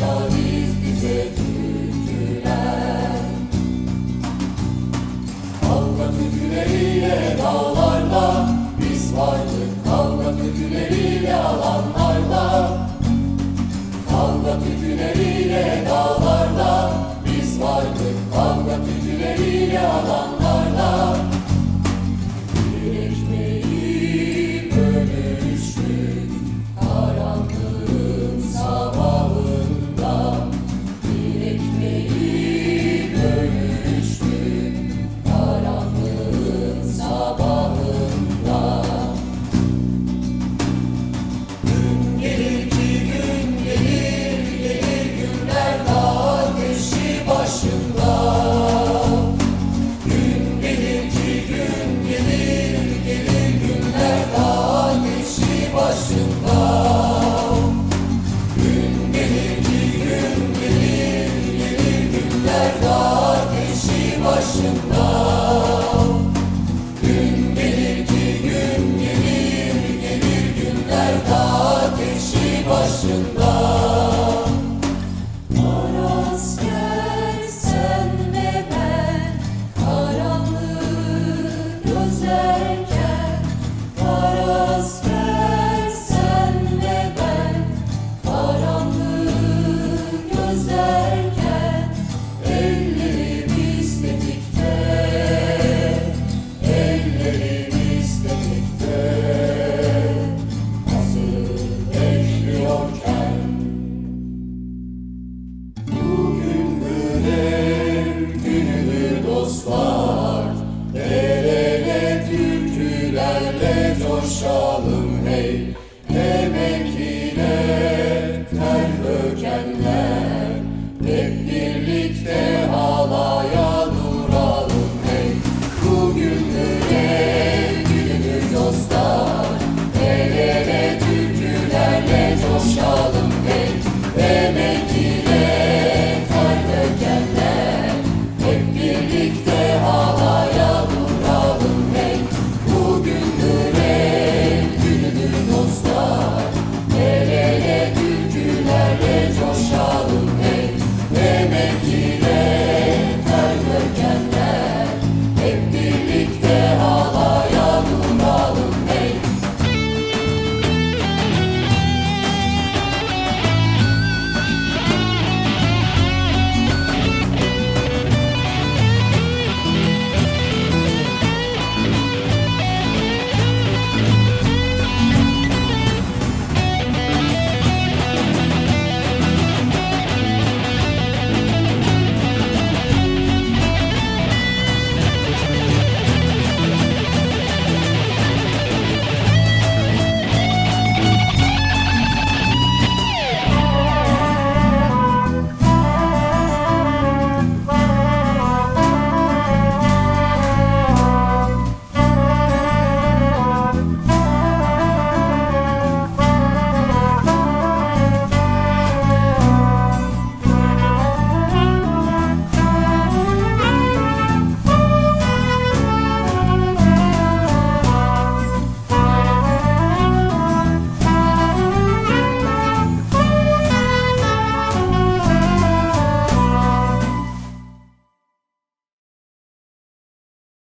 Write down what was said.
so 十五。Coşalım hey Emek ile ter dökenler. Hep birlikte halaya duralım hey. Bugün öyle gülümün dostlar El ele türkülerle coşalım.